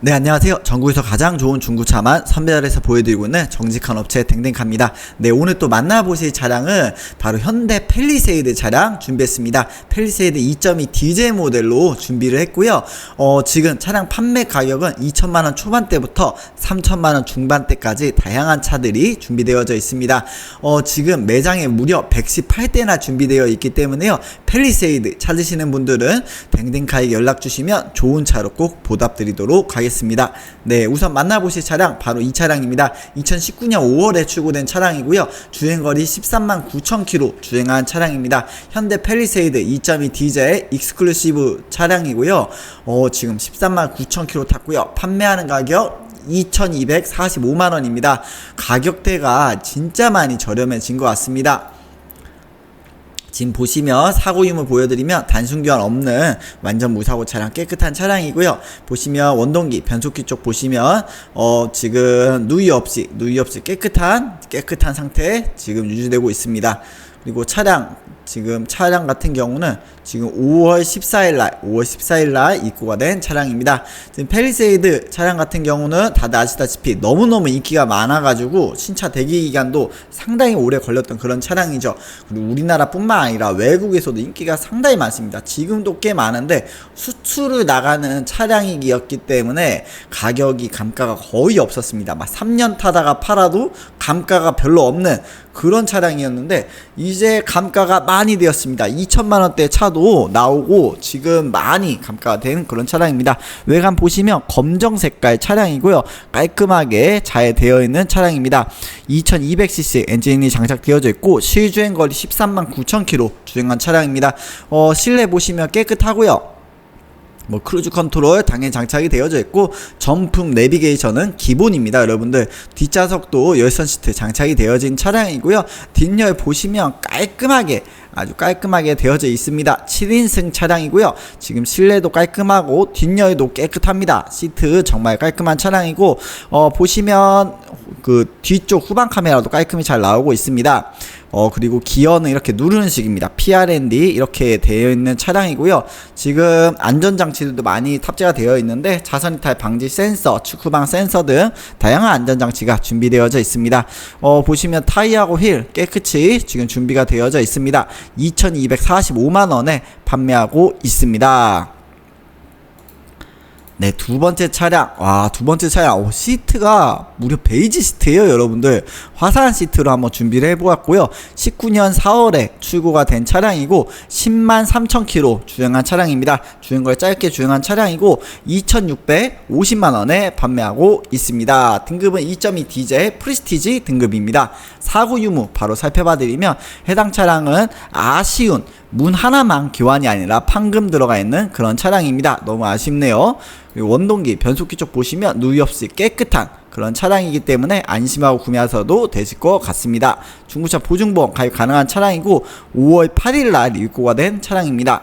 네, 안녕하세요. 전국에서 가장 좋은 중고차만 선별해서 보여드리고 있는 정직한 업체 댕댕카입니다. 네, 오늘 또 만나보실 차량은 바로 현대 펠리세이드 차량 준비했습니다. 펠리세이드 2.2 디젤 모델로 준비를 했고요. 어, 지금 차량 판매 가격은 2천만원 초반대부터 3천만원 중반대까지 다양한 차들이 준비되어져 있습니다. 어, 지금 매장에 무려 118대나 준비되어 있기 때문에요. 펠리세이드 찾으시는 분들은 댕댕카에 연락 주시면 좋은 차로 꼭 보답드리도록 하겠습니다. 네, 우선 만나보실 차량 바로 이 차량입니다. 2019년 5월에 출고된 차량이고요. 주행거리 13만 9천 킬로 주행한 차량입니다. 현대 펠리세이드 2.2 디젤 익스클루시브 차량이고요. 어, 지금 13만 9천 킬로 탔고요. 판매하는 가격 2,245만 원입니다. 가격대가 진짜 많이 저렴해진 것 같습니다. 지금 보시면 사고 유무 보여드리면 단순 교환 없는 완전 무사고 차량 깨끗한 차량이고요. 보시면 원동기 변속기 쪽 보시면 어 지금 누이 없이 누이 없이 깨끗한 깨끗한 상태 지금 유지되고 있습니다. 그리고 차량 지금 차량 같은 경우는 지금 5월 14일 날 5월 14일 날 입고가 된 차량입니다. 지금 펠리세이드 차량 같은 경우는 다들 아시다시피 너무너무 인기가 많아 가지고 신차 대기 기간도 상당히 오래 걸렸던 그런 차량이죠. 그리고 우리나라뿐만 아니라 외국에서도 인기가 상당히 많습니다. 지금도 꽤 많은데 수출을 나가는 차량이었기 때문에 가격이 감가가 거의 없었습니다. 막 3년 타다가 팔아도 감가가 별로 없는 그런 차량이었는데 이제 감가가 많이 되었습니다. 2천만 원대 차도 나오고 지금 많이 감가가 된 그런 차량입니다. 외관 보시면 검정 색깔 차량이고요. 깔끔하게 잘 되어 있는 차량입니다. 2200cc 엔진이 장착되어져 있고 실주행 거리 13만 9천 킬로 주행한 차량입니다. 어, 실내 보시면 깨끗하고요. 뭐 크루즈 컨트롤 당연히 장착이 되어져 있고 전풍 내비게이션은 기본입니다 여러분들 뒷좌석도 열선 시트 장착이 되어진 차량이고요 뒷열 보시면 깔끔하게 아주 깔끔하게 되어져 있습니다 7인승 차량이고요 지금 실내도 깔끔하고 뒷열도 깨끗합니다 시트 정말 깔끔한 차량이고 어 보시면 그 뒤쪽 후방 카메라도 깔끔히 잘 나오고 있습니다 어 그리고 기어는 이렇게 누르는 식입니다. PRND 이렇게 되어 있는 차량이고요. 지금 안전장치들도 많이 탑재가 되어 있는데 자선 이탈 방지 센서, 축구방 센서 등 다양한 안전장치가 준비되어져 있습니다. 어 보시면 타이하고 휠 깨끗이 지금 준비가 되어져 있습니다. 2,245만 원에 판매하고 있습니다. 네, 두 번째 차량. 와, 두 번째 차량. 오, 시트가 무려 베이지 시트예요, 여러분들. 화사한 시트로 한번 준비를 해보았고요. 19년 4월에 출고가 된 차량이고 10만 3천 킬로 주행한 차량입니다. 주행거리 짧게 주행한 차량이고 2,650만 원에 판매하고 있습니다. 등급은 2.2 디젤 프리스티지 등급입니다. 사고 유무 바로 살펴봐드리면 해당 차량은 아쉬운 문 하나만 교환이 아니라 판금 들어가 있는 그런 차량입니다. 너무 아쉽네요. 원동기 변속기 쪽 보시면 누이 없이 깨끗한 그런 차량이기 때문에 안심하고 구매하셔도 되실 것 같습니다. 중고차 보증보험 가입 가능한 차량이고 5월 8일 날 입고가 된 차량입니다.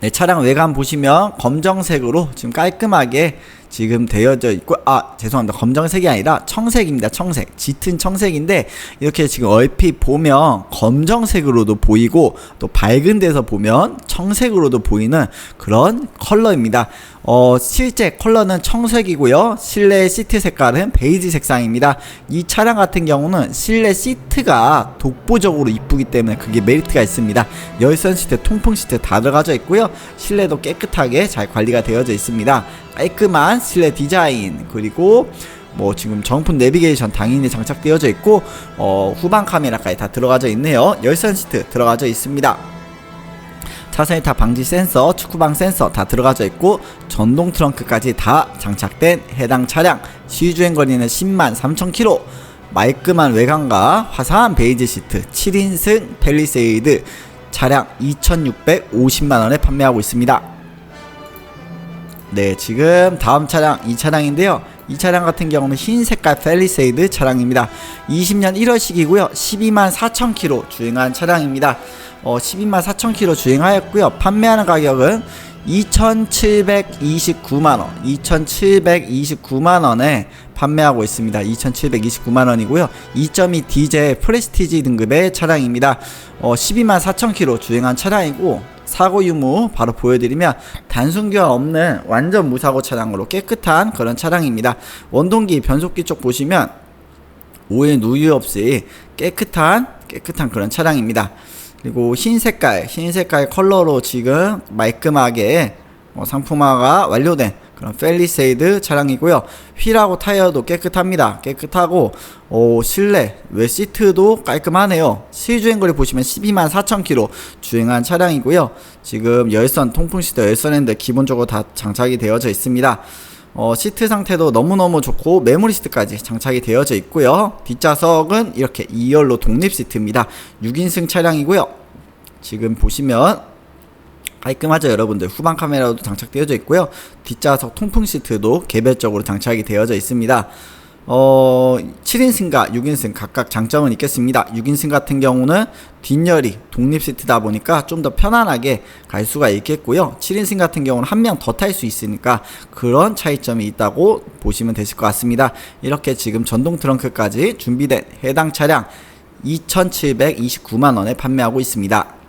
네, 차량 외관 보시면 검정색으로 지금 깔끔하게 지금 되어져 있고 아 죄송합니다. 검정색이 아니라 청색입니다. 청색. 짙은 청색인데 이렇게 지금 얼핏 보면 검정색으로도 보이고 또 밝은 데서 보면 청색으로도 보이는 그런 컬러입니다. 어 실제 컬러는 청색이고요. 실내 시트 색깔은 베이지 색상입니다. 이 차량 같은 경우는 실내 시트가 독보적으로 이쁘기 때문에 그게 메리트가 있습니다. 열선 시트 통풍 시트 다 들어가져 있고요. 실내도 깨끗하게 잘 관리가 되어져 있습니다 깔끔한 실내 디자인 그리고 뭐 지금 정품 내비게이션 당연히 장착되어져 있고 어 후방 카메라까지 다 들어가져 있네요. 열선 시트 들어가져 있습니다. 차선 이탈 방지 센서, 축구방 센서 다 들어가져 있고 전동 트렁크까지 다 장착된 해당 차량. 시주행 거리는 10만 3천 킬로. 말끔한 외관과 화사한 베이지 시트 7인승 펠리세이드 차량 2,650만 원에 판매하고 있습니다. 네, 지금 다음 차량 이 차량인데요. 이 차량 같은 경우는 흰 색깔 펠리세이드 차량입니다. 20년 1월식이고요. 12만 4천 킬로 주행한 차량입니다. 어, 12만 4천 킬로 주행하였고요. 판매하는 가격은 2,729만 원, 2,729만 원에 판매하고 있습니다. 2,729만 원이고요. 2.2 디젤 프레스티지 등급의 차량입니다. 어, 12만 4천 킬로 주행한 차량이고 사고 유무 바로 보여드리면 단순 교환 없는 완전 무사고 차량으로 깨끗한 그런 차량입니다. 원동기 변속기 쪽 보시면 오일 누유 없이 깨끗한 깨끗한 그런 차량입니다. 그리고 흰 색깔 흰 색깔 컬러로 지금 말끔하게 어, 상품화가 완료된 그런 펠리세이드 차량이고요. 휠하고 타이어도 깨끗합니다. 깨끗하고 어, 실내 외 시트도 깔끔하네요. 시주행거리 보시면 12만 4천 킬로 주행한 차량이고요. 지금 열선 통풍 시트 열선 핸들 기본적으로 다 장착이 되어져 있습니다. 어, 시트 상태도 너무너무 좋고 메모리 시트까지 장착이 되어져 있고요. 뒷좌석은 이렇게 2열로 독립 시트입니다. 6인승 차량이고요. 지금 보시면 깔끔하죠 여러분들. 후방 카메라도 장착되어져 있고요. 뒷좌석 통풍 시트도 개별적으로 장착이 되어져 있습니다. 어 7인승과 6인승 각각 장점은 있겠습니다. 6인승 같은 경우는 뒷열이 독립 시트다 보니까 좀 더 편안하게 갈 수가 있겠고요. 7인승 같은 경우는 한 명 더 탈 수 있으니까 그런 차이점이 있다고 보시면 되실 것 같습니다. 이렇게 지금 전동 트렁크까지 준비된 해당 차량 2,729만원에 판매하고 있습니다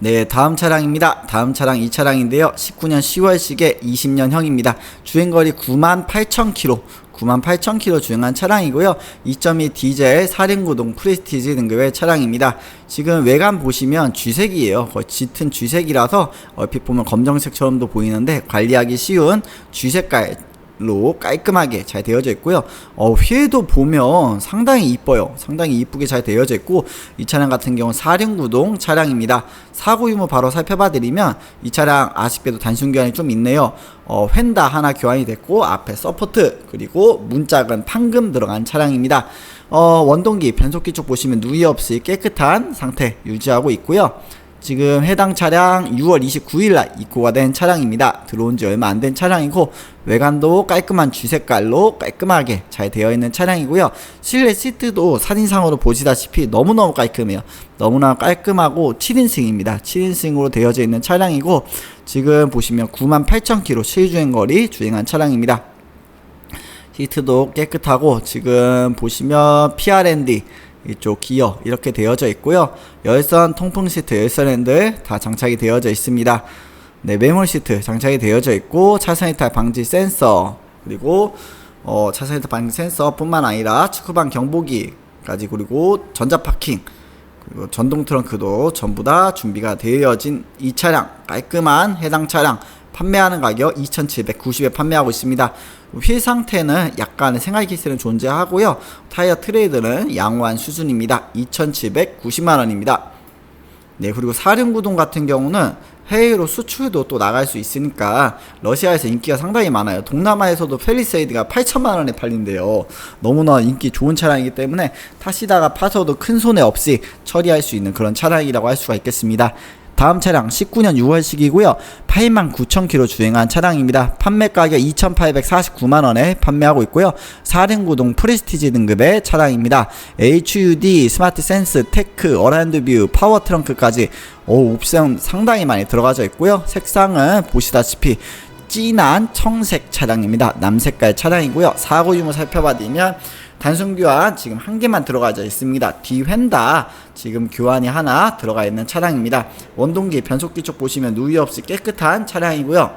네, 다음 차량입니다. 다음 차량 이 차량인데요. 19년 10월식에 20년형입니다. 주행거리 98,000km, 98,000km 주행한 차량이고요. 2.2 디젤 4륜구동 프레스티지 등급의 차량입니다. 지금 외관 보시면 쥐색이에요. 거의 짙은 쥐색이라서 얼핏 보면 검정색처럼도 보이는데 관리하기 쉬운 쥐색깔 로 깔끔하게 잘 되어져 있고요. 어, 휠도 보면 상당히 이뻐요. 상당히 이쁘게 잘 되어져 있고 이 차량 같은 경우는 4륜구동 차량입니다. 사고 유무 바로 살펴봐 드리면 이 차량 아쉽게도 단순 교환이 좀 있네요. 어, 휀다 하나 교환이 됐고 앞에 서포트 그리고 문짝은 판금 들어간 차량입니다. 어, 원동기 변속기 쪽 보시면 누이 없이 깨끗한 상태 유지하고 있고요. 지금 해당 차량 6월 29일 날 입고가 된 차량입니다. 들어온 지 얼마 안 된 차량이고 외관도 깔끔한 쥐색깔로 깔끔하게 잘 되어 있는 차량이고요. 실내 시트도 사진상으로 보시다시피 너무너무 깔끔해요. 너무나 깔끔하고 7인승입니다. 7인승으로 되어져 있는 차량이고 지금 보시면 98,000km 실주행 거리 주행한 차량입니다. 시트도 깨끗하고 지금 보시면 PRND 이쪽 기어 이렇게 되어져 있고요. 열선 통풍 시트, 열선 핸들 다 장착이 되어져 있습니다. 네, 메모리 시트 장착이 되어져 있고 차선 이탈 방지 센서 그리고 어, 차선 이탈 방지 센서뿐만 아니라 측후방 경보기까지 그리고 전자 파킹 그리고 전동 트렁크도 전부 다 준비가 되어진 이 차량 깔끔한 해당 차량 판매하는 가격 2,790에 판매하고 있습니다. 휠 상태는 약간의 생활 기스는 존재하고요. 타이어 트레이드는 양호한 수준입니다. 2,790만 원입니다. 네, 그리고 사륜구동 같은 경우는 해외로 수출도 또 나갈 수 있으니까 러시아에서 인기가 상당히 많아요. 동남아에서도 펠리세이드가 8천만 원에 팔린대요. 너무나 인기 좋은 차량이기 때문에 타시다가 파서도 큰 손해 없이 처리할 수 있는 그런 차량이라고 할 수가 있겠습니다. 다음 차량 19년 6월식이고요. 8만 9천 킬로 주행한 차량입니다. 판매 가격 2,849만 원에 판매하고 있고요. 4륜구동 프레스티지 등급의 차량입니다. HUD, 스마트 센스, 테크, 어라운드 뷰, 파워 트렁크까지 오, 옵션 상당히 많이 들어가져 있고요. 색상은 보시다시피 진한 청색 차량입니다. 남색깔 차량이고요. 사고 유무 살펴봐드리면 단순 교환 지금 한 개만 들어가져 있습니다. 뒤휀다 지금 교환이 하나 들어가 있는 차량입니다. 원동기 변속기 쪽 보시면 누이 없이 깨끗한 차량이고요.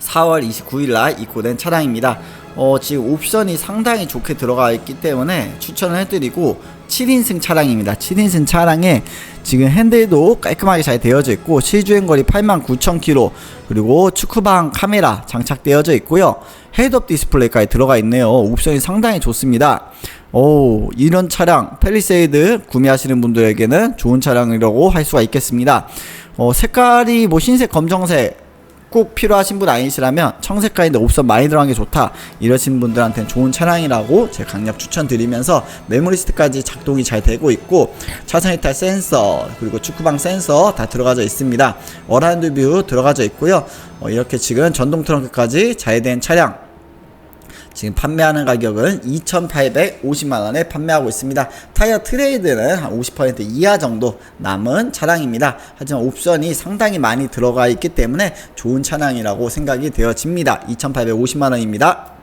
4월 29일 날 입고된 차량입니다. 어, 지금 옵션이 상당히 좋게 들어가 있기 때문에 추천을 해드리고 7인승 차량입니다. 7인승 차량에 지금 핸들도 깔끔하게 잘 되어져 있고 실주행 거리 89,000km 그리고 축구방 카메라 장착되어져 있고요. 헤드업 디스플레이까지 들어가 있네요. 옵션이 상당히 좋습니다. 오, 이런 차량 펠리세이드 구매하시는 분들에게는 좋은 차량이라고 할 수가 있겠습니다. 어, 색깔이 뭐 흰색, 검정색 꼭 필요하신 분 아니시라면 청색깔인데 옵션 많이 들어간 게 좋다 이러신 분들한테는 좋은 차량이라고 제가 강력 추천드리면서 메모리스트까지 작동이 잘 되고 있고 차선 이탈 센서 그리고 축구방 센서 다 들어가져 있습니다. 어라운드 뷰 들어가져 있고요. 어, 이렇게 지금 전동 트렁크까지 잘 된 차량 지금 판매하는 가격은 2,850만원에 판매하고 있습니다. 타이어 트레이드는 한 50% 이하 정도 남은 차량입니다. 하지만 옵션이 상당히 많이 들어가 있기 때문에 좋은 차량이라고 생각이 되어집니다. 2,850만원입니다.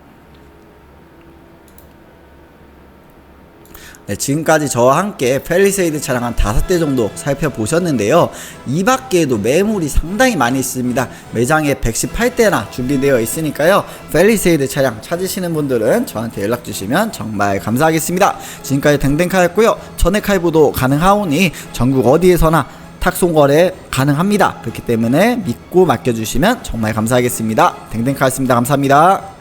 네, 지금까지 저와 함께 펠리세이드 차량 한 다섯 대 정도 살펴보셨는데요. 이 밖에도 매물이 상당히 많이 있습니다. 매장에 118대나 준비되어 있으니까요. 펠리세이드 차량 찾으시는 분들은 저한테 연락 주시면 정말 감사하겠습니다. 지금까지 댕댕카였고요. 전액 할부도 가능하오니 전국 어디에서나 탁송 거래 가능합니다. 그렇기 때문에 믿고 맡겨주시면 정말 감사하겠습니다. 댕댕카였습니다. 감사합니다.